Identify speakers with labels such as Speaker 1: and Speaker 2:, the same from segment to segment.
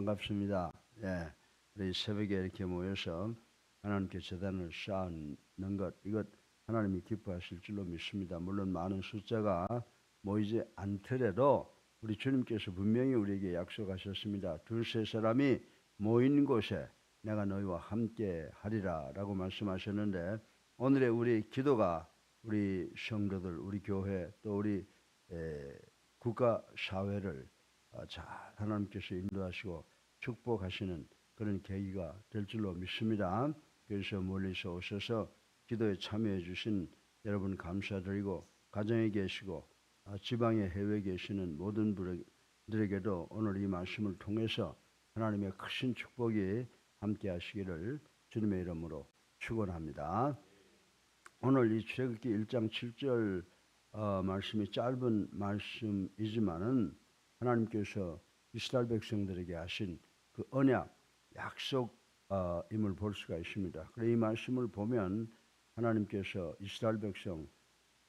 Speaker 1: 반갑습니다. 예, 우리 새벽에 이렇게 모여서 하나님께 재단을 쌓는 것 이것 하나님이 기뻐하실 줄로 믿습니다. 물론 많은 숫자가 모이지 않더라도 우리 주님께서 분명히 우리에게 약속하셨습니다. 두세 사람이 모인 곳에 내가 너희와 함께 하리라라고 말씀하셨는데 오늘의 우리 기도가 우리 성도들, 우리 교회 또 우리 에, 국가 사회를 어, 잘 하나님께서 인도하시고 축복하시는 그런 계기가 될 줄로 믿습니다. 그래서 멀리서 오셔서 기도에 참여해 주신 여러분 감사드리고 가정에 계시고 아, 지방에 해외에 계시는 모든 분들에게도 오늘 이 말씀을 통해서 하나님의 크신 축복이 함께 하시기를 주님의 이름으로 축원합니다. 오늘 이 출애굽기 1장 7절 어, 말씀이 짧은 말씀이지만은 하나님께서 이스라엘 백성들에게 하신 그 언약 약속임을 볼 수가 있습니다. 그래 이 말씀을 보면 하나님께서 이스라엘 백성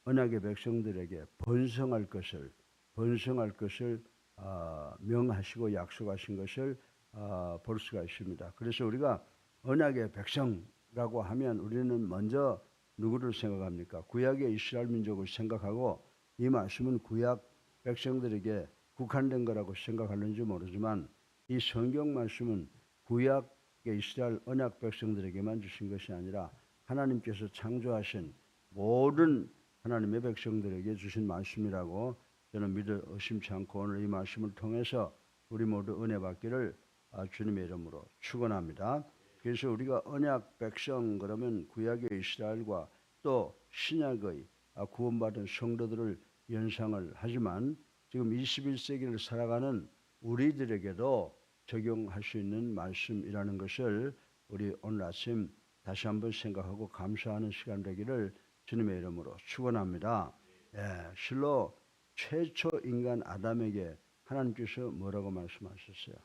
Speaker 1: 언약의 백성들에게 번성할 것을 번성할 것을 어, 명하시고 약속하신 것을 어, 볼 수가 있습니다. 그래서 우리가 언약의 백성라고 하면 우리는 먼저 누구를 생각합니까? 구약의 이스라엘 민족을 생각하고 이 말씀은 구약 백성들에게 국한된 거라고 생각하는지 모르지만 이 성경 말씀은 구약의 이스라엘 언약 백성들에게만 주신 것이 아니라 하나님께서 창조하신 모든 하나님의 백성들에게 주신 말씀이라고 저는 믿어 의심치 않고 오늘 이 말씀을 통해서 우리 모두 은혜 받기를 아, 주님의 이름으로 축원합니다. 그래서 우리가 언약 백성 그러면 구약의 이스라엘과 또 신약의 아, 구원받은 성도들을 연상을 하지만 지금 21세기를 살아가는 우리들에게도 적용할 수 있는 말씀이라는 것을 우리 오늘 아침 다시 한번 생각하고 감사하는 시간 되기를 주님의 이름으로 축원합니다. 예, 실로 최초 인간 아담에게 하나님께서 뭐라고 말씀하셨어요?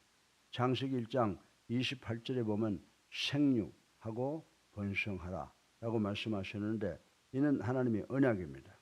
Speaker 1: 장세기 1장 28절에 보면 생육하고 번성하라라고 말씀하셨는데 이는 하나님의 언약입니다.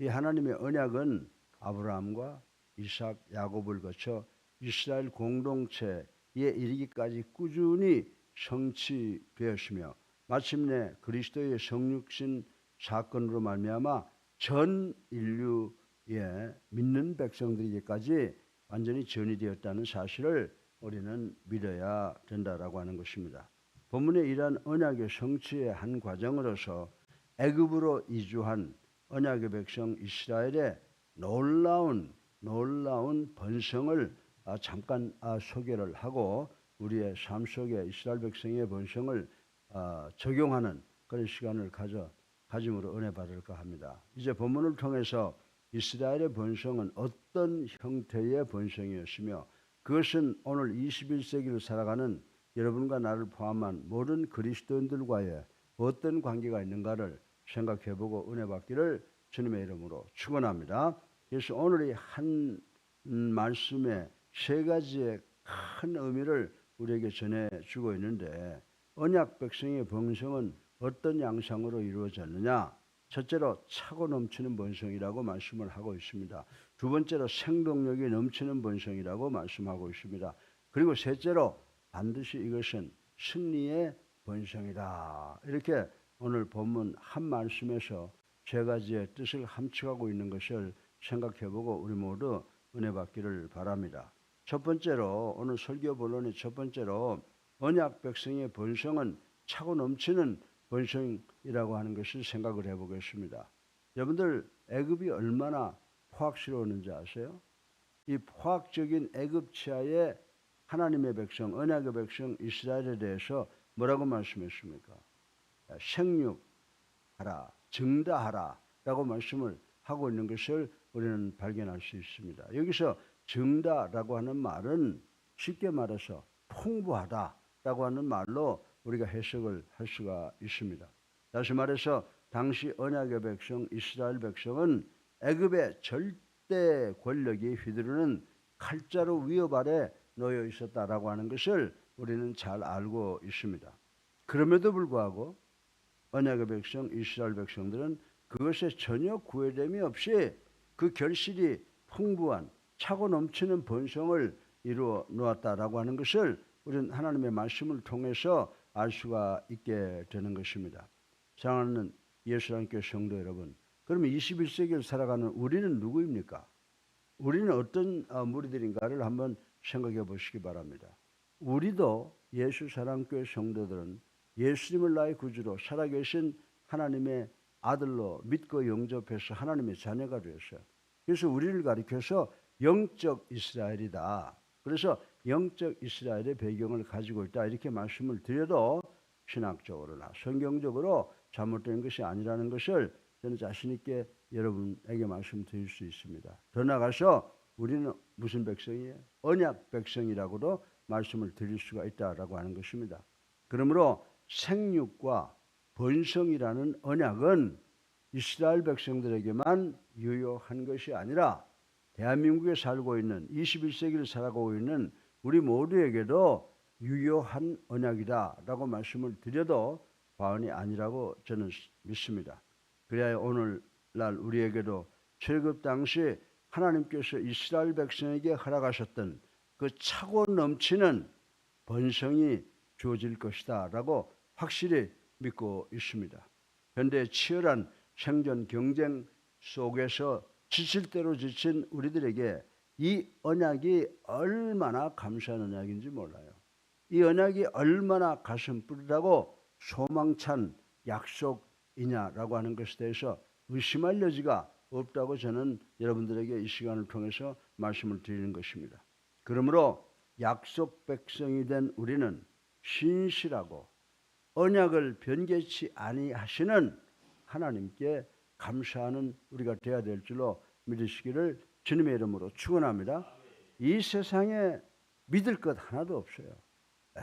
Speaker 1: 이 하나님의 언약은 아브라함과 이삭, 야곱을 거쳐 이스라엘 공동체에 이르기까지 꾸준히 성취되었으며 마침내 그리스도의 성육신 사건으로 말미암아 전 인류의 믿는 백성들에게까지 완전히 전이 되었다는 사실을 우리는 믿어야 된다라고 하는 것입니다. 본문에 이러한 언약의 성취의 한 과정으로서 애굽으로 이주한 언약의 백성 이스라엘의 놀라운 놀라운 번성을 아, 잠깐 아, 소개를 하고 우리의 삶 속에 이스라엘 백성의 번성을 아, 적용하는 그런 시간을 가져 가짐으로 은혜 받을까 합니다. 이제 본문을 통해서 이스라엘의 번성은 어떤 형태의 번성이었으며 그것은 오늘 21세기를 살아가는 여러분과 나를 포함한 모든 그리스도인들과의 어떤 관계가 있는가를 생각해보고 은혜 받기를 주님의 이름으로 축원합니다. 그래서 오늘 이한 말씀에 세 가지의 큰 의미를 우리에게 전해 주고 있는데 언약 백성의 번성은 어떤 양상으로 이루어졌느냐? 첫째로 차고 넘치는 번성이라고 말씀을 하고 있습니다. 두 번째로 생동력이 넘치는 번성이라고 말씀하고 있습니다. 그리고 셋째로 반드시 이것은 승리의 번성이다. 이렇게 오늘 본문 한 말씀에서 세 가지의 뜻을 함축하고 있는 것을 생각해보고 우리 모두 은혜 받기를 바랍니다. 첫 번째로 오늘 설교 본론의 첫 번째로 언약 백성의 번성은 차고 넘치는 번성이라고 하는 것을 생각을 해보겠습니다. 여러분들 애굽이 얼마나 포악스러웠는지 아세요? 이 포악적인 애굽 치하의 하나님의 백성, 언약의 백성 이스라엘에 대해서 뭐라고 말씀했습니까? 생육하라, 증다하라 라고 말씀을 하고 있는 것을 우리는 발견할 수 있습니다. 여기서 증다라고 하는 말은 쉽게 말해서 풍부하다 라고 하는 말로 우리가 해석을 할 수가 있습니다. 다시 말해서 당시 언약의 백성 이스라엘 백성은 애굽의 절대 권력이 휘두르는 칼자루 위협 아래 놓여 있었다라고 하는 것을 우리는 잘 알고 있습니다. 그럼에도 불구하고 언약의 백성 이스라엘 백성들은 그것에 전혀 구애됨이 없이 그 결실이 풍부한 차고 넘치는 번성을 이루어 놓았다라고 하는 것을 우리는 하나님의 말씀을 통해서 알 수가 있게 되는 것입니다. 사랑하는 예수님 교회 성도 여러분, 그러면 21세기를 살아가는 우리는 누구입니까? 우리는 어떤 어, 무리들인가를 한번 생각해 보시기 바랍니다. 우리도 예수 사랑교회 성도들은 예수님을 나의 구주로 살아계신 하나님의 아들로 믿고 영접해서 하나님의 자녀가 되었어요. 그래서 우리를 가리켜서 영적 이스라엘이다. 그래서 영적 이스라엘의 배경을 가지고 있다. 이렇게 말씀을 드려도 신학적으로나 성경적으로 잘못된 것이 아니라는 것을 저는 자신 있게 여러분에게 말씀드릴 수 있습니다. 더 나가서 우리는 무슨 백성이에요? 언약 백성이라고도 말씀을 드릴 수가 있다라고 하는 것입니다. 그러므로 생육과 번성이라는 언약은 이스라엘 백성들에게만 유효한 것이 아니라 대한민국에 살고 있는 21세기를 살아가고 있는 우리 모두에게도 유효한 언약이다라고 말씀을 드려도 과언이 아니라고 저는 믿습니다. 그래야 오늘날 우리에게도 출급 당시 하나님께서 이스라엘 백성에게 허락하셨던 그 차고 넘치는 번성이 주어질 것이다라고 확실히 믿고 있습니다. 현대 치열한 생존 경쟁 속에서 지칠 대로 지친 우리들에게 이 언약이 얼마나 감사한 언약인지 몰라요. 이 언약이 얼마나 가슴 뿌리라고 소망찬 약속이냐라고 하는 것에 대해서 의심할 여지가 없다고 저는 여러분들에게 이 시간을 통해서 말씀을 드리는 것입니다. 그러므로 약속 백성이 된 우리는 신실하고 언약을 변개치 아니하시는 하나님께 감사하는 우리가 되어야 될 줄로 믿으시기를 주님의 이름으로 축원합니다. 이 세상에 믿을 것 하나도 없어요. 네.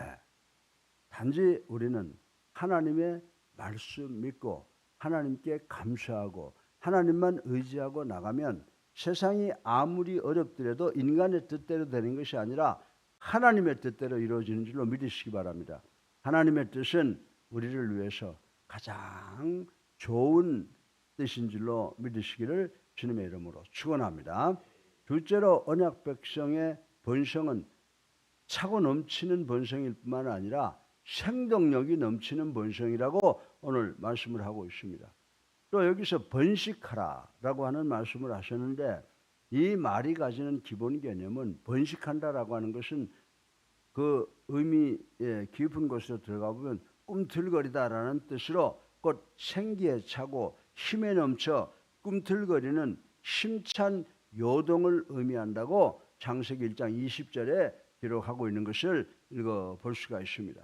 Speaker 1: 단지 우리는 하나님의 말씀 믿고 하나님께 감사하고 하나님만 의지하고 나가면 세상이 아무리 어렵더라도 인간의 뜻대로 되는 것이 아니라 하나님의 뜻대로 이루어지는 줄로 믿으시기 바랍니다. 하나님의 뜻은 우리를 위해서 가장 좋은 뜻인 줄로 믿으시기를 주님의 이름으로 축원합니다. 둘째로 언약 백성의 번성은 차고 넘치는 번성일 뿐만 아니라 생동력이 넘치는 번성이라고 오늘 말씀을 하고 있습니다. 또 여기서 번식하라라고 하는 말씀을 하셨는데 이 말이 가지는 기본 개념은 번식한다라고 하는 것은 그 의미 깊은 곳으로 들어가 보면 꿈틀거리다라는 뜻으로 곧 생기에 차고 힘에 넘쳐 꿈틀거리는 힘찬 요동을 의미한다고 창세기 1장 20절에 기록하고 있는 것을 읽어 볼 수가 있습니다.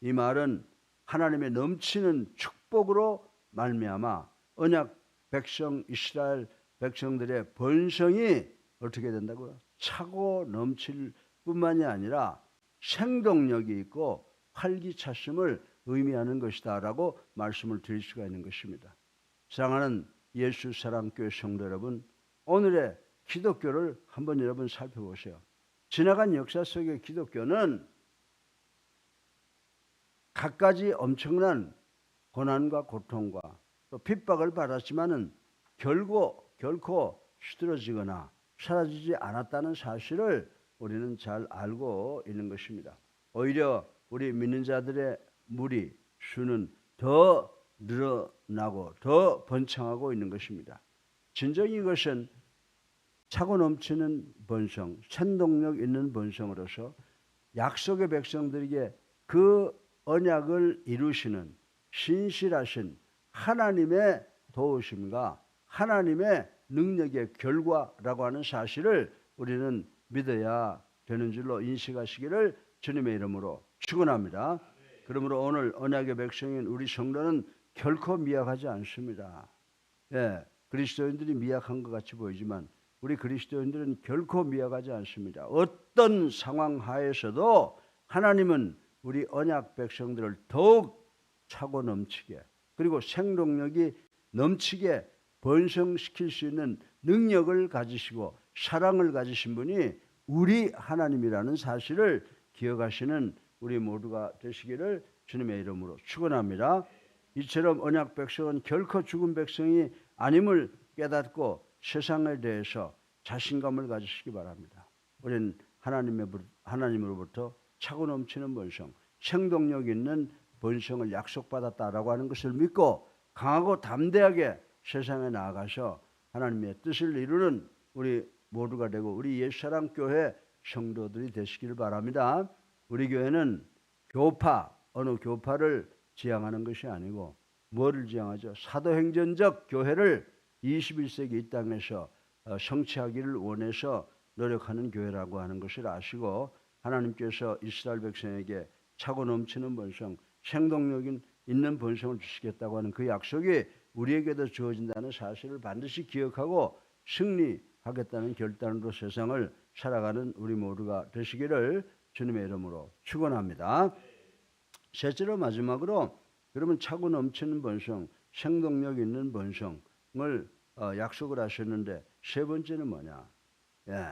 Speaker 1: 이 말은 하나님의 넘치는 축복으로 말미암아 언약 백성 이스라엘 백성들의 번성이 어떻게 된다고요? 차고 넘칠 뿐만이 아니라 생동력이 있고 활기차심을 의미하는 것이다라고 말씀을 드릴 수가 있는 것입니다. 사랑하는 예수 사랑교회 성도 여러분, 오늘의 기독교를 한번 여러분 살펴보세요. 지나간 역사 속의 기독교는 갖가지 엄청난 고난과 고통과 또 핍박을 받았지만은 결국 결코 시들어지거나 사라지지 않았다는 사실을 우리는 잘 알고 있는 것입니다. 오히려 우리 믿는 자들의 무리 수는 더 늘어나고 더 번창하고 있는 것입니다. 진정 이것은 차고 넘치는 번성, sen동력 있는 번성으로서 약속의 백성들에게 그 언약을 이루시는 신실하신 하나님의 도우심과 하나님의 능력의 결과라고 하는 사실을 우리는 믿어야 되는 줄로 인식하시기를 주님의 이름으로 축원합니다. 그러므로 오늘 언약의 백성인 우리 성도는 결코 미약하지 않습니다. 예, 그리스도인들이 미약한 것 같이 보이지만 우리 그리스도인들은 결코 미약하지 않습니다. 어떤 상황 하에서도 하나님은 우리 언약 백성들을 더욱 차고 넘치게 그리고 생동력이 넘치게 번성시킬 수 있는 능력을 가지시고 사랑을 가지신 분이 우리 하나님이라는 사실을 기억하시는 우리 모두가 되시기를 주님의 이름으로 축원합니다. 이처럼 언약 백성은 결코 죽은 백성이 아님을 깨닫고 세상에 대해서 자신감을 가지시기 바랍니다. 우리는 하나님의 하나님으로부터 차고 넘치는 본성, 생동력 있는 본성을 약속받았다라고 하는 것을 믿고 강하고 담대하게 세상에 나아가서 하나님의 뜻을 이루는 우리 모두가 되고 우리 옛사랑 교회 성도들이 되시기를 바랍니다. 우리 교회는 교파 어느 교파를 지향하는 것이 아니고 뭐를 지향하죠? 사도행전적 교회를 21세기 이 땅에서 어, 성취하기를 원해서 노력하는 교회라고 하는 것을 아시고 하나님께서 이스라엘 백성에게 차고 넘치는 본성, 생동력 있는 본성을 주시겠다고 하는 그 약속이 우리에게도 주어진다는 사실을 반드시 기억하고 승리 하겠다는 결단으로 세상을 살아가는 우리 모두가 되시기를 주님의 이름으로 축원합니다. 셋째로 마지막으로 그러면 차고 넘치는 본성, 생동력 있는 본성을 어, 약속을 하셨는데 세 번째는 뭐냐? 예,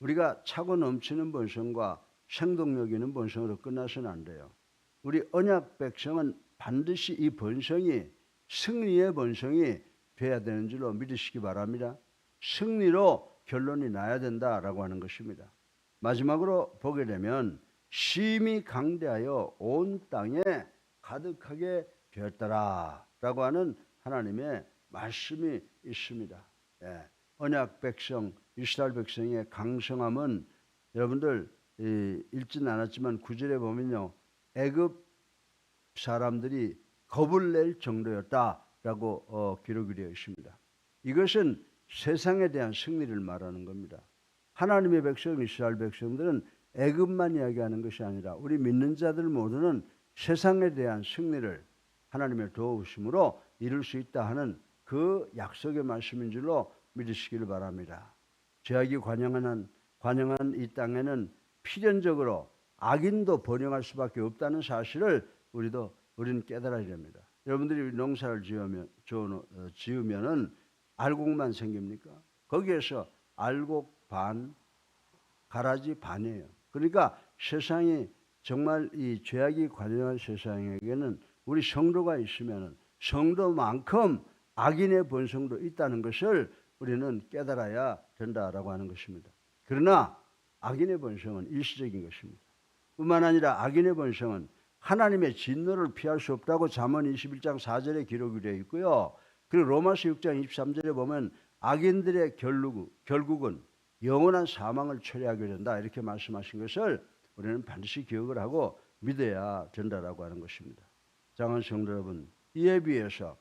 Speaker 1: 우리가 차고 넘치는 본성과 생동력 있는 본성으로 끝나서는 안 돼요. 우리 언약 백성은 반드시 이 본성이 승리의 본성이 돼야 되는 줄로 믿으시기 바랍니다. 승리로 결론이 나야 된다라고 하는 것입니다. 마지막으로 보게 되면 심히 강대하여 온 땅에 가득하게 되었더라라고 하는 하나님의 말씀이 있습니다. 예. 언약 백성 이스라엘 백성의 강성함은 여러분들 읽진 않았지만 구절에 보면요 애굽 사람들이 겁을 낼 정도였다라고 어, 기록이 되어 있습니다. 이것은 세상에 대한 승리를 말하는 겁니다. 하나님의 백성 이스라엘 백성들은 애굽만 이야기하는 것이 아니라 우리 믿는 자들 모두는 세상에 대한 승리를 하나님의 도우심으로 이룰 수 있다 하는 그 약속의 말씀인 줄로 믿으시기를 바랍니다. 죄악이 관영한 관영한 이 땅에는 필연적으로 악인도 번영할 수밖에 없다는 사실을 우리도 우리는 깨달아야 됩니다. 여러분들이 농사를 지으면 어, 지으면은 알곡만 생깁니까? 거기에서 알곡 반, 가라지 반이에요. 그러니까 세상이 정말 이 죄악이 관영한 세상에게는 우리 성도가 있으면은 성도만큼 악인의 본성도 있다는 것을 우리는 깨달아야 된다라고 하는 것입니다. 그러나 악인의 본성은 일시적인 것입니다. 뿐만 아니라 악인의 본성은 하나님의 진노를 피할 수 없다고 잠언 21장 4절에 기록이 되어 있고요. 그리고 로마서 6장 23절에 보면 악인들의 결국, 결국은 영원한 사망을 처리하게 된다 이렇게 말씀하신 것을 우리는 반드시 기억을 하고 믿어야 된다라고 하는 것입니다. 장한 성도 여러분, 이에 비해서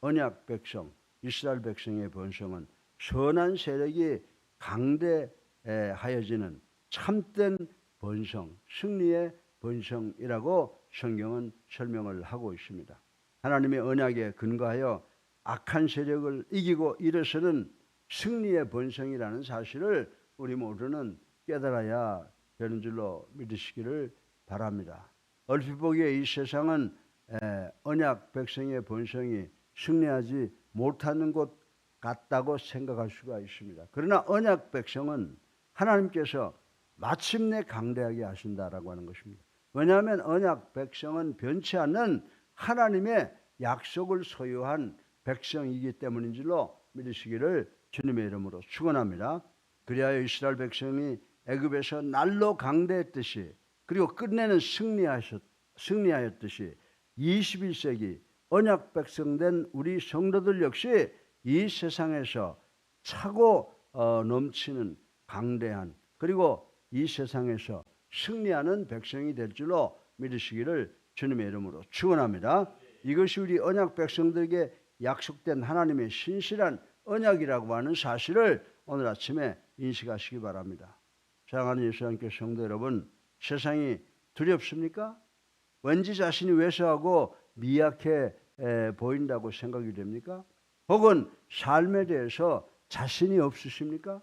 Speaker 1: 언약 백성, 이스라엘 백성의 본성은 선한 세력이 강대하여지는 참된 본성, 승리의 본성이라고 성경은 설명을 하고 있습니다. 하나님의 언약에 근거하여 악한 세력을 이기고 일어서는 승리의 본성이라는 사실을 우리 모두는 깨달아야 되는 줄로 믿으시기를 바랍니다. 얼핏 보기에 이 세상은 언약 백성의 본성이 승리하지 못하는 것 같다고 생각할 수가 있습니다. 그러나 언약 백성은 하나님께서 마침내 강대하게 하신다라고 하는 것입니다. 왜냐하면 언약 백성은 변치 않는 하나님의 약속을 소유한 백성이기 때문인 줄로 믿으시기를 주님의 이름으로 축원합니다. 그리하여 이스라엘 백성이 애굽에서 날로 강대했듯이 그리고 끝내는 승리하셨 승리하였듯이 21세기 언약 백성된 우리 성도들 역시 이 세상에서 차고 어, 넘치는 강대한 그리고 이 세상에서 승리하는 백성이 될 줄로 믿으시기를 주님의 이름으로 축원합니다. 이것이 우리 언약 백성들에게 약속된 하나님의 신실한 언약이라고 하는 사실을 오늘 아침에 인식하시기 바랍니다. 사랑하는 예수님께 성도 여러분, 세상이 두렵습니까? 왠지 자신이 왜소하고 미약해 보인다고 생각이 됩니까? 혹은 삶에 대해서 자신이 없으십니까?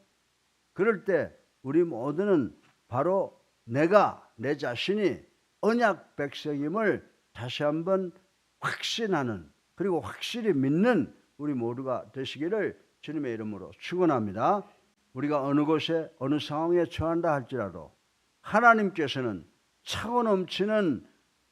Speaker 1: 그럴 때 우리 모두는 바로 내가 내 자신이 언약 백성임을 다시 한번 확신하는 그리고 확실히 믿는 우리 모두가 되시기를 주님의 이름으로 축원합니다. 우리가 어느 곳에 어느 상황에 처한다 할지라도 하나님께서는 차고 넘치는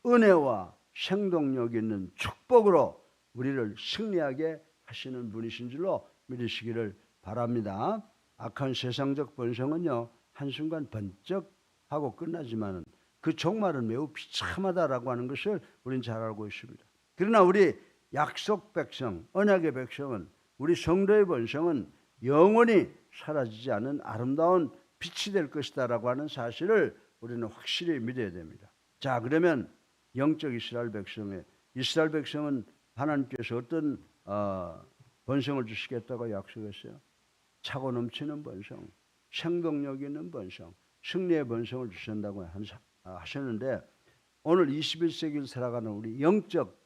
Speaker 1: 은혜와 생동력 있는 축복으로 우리를 승리하게 하시는 분이신 줄로 믿으시기를 바랍니다. 악한 세상적 본성은요 한순간 번쩍 하고 끝나지만은 그 종말은 매우 비참하다라고 하는 것을 우리는 잘 알고 있습니다. 그러나 우리 약속 백성, 언약의 백성은 우리 성도의 본성은 영원히 사라지지 않은 아름다운 빛이 될 것이다라고 하는 사실을 우리는 확실히 믿어야 됩니다. 자, 그러면 영적 이스라엘 백성의 이스라엘 백성은 하나님께서 어떤 어, 본성을 주시겠다고 약속했어요. 차고 넘치는 본성, 생동력 있는 본성, 승리의 본성을 주신다고 아, 하셨는데 오늘 21세기를 살아가는 우리 영적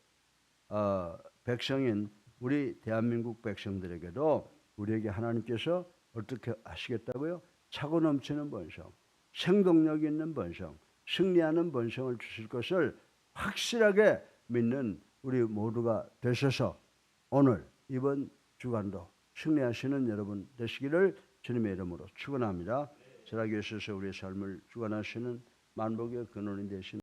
Speaker 1: 어, 백성인 우리 대한민국 백성들에게도 우리에게 하나님께서 어떻게 하시겠다고요? 차고 넘치는 본성, 생동력 있는 본성, 승리하는 본성을 주실 것을 확실하게 믿는 우리 모두가 되셔서 오늘 이번 주간도 승리하시는 여러분 되시기를 주님의 이름으로 축원합니다. 전하기 위해서 우리의 삶을 주관하시는 만복의 근원이 되신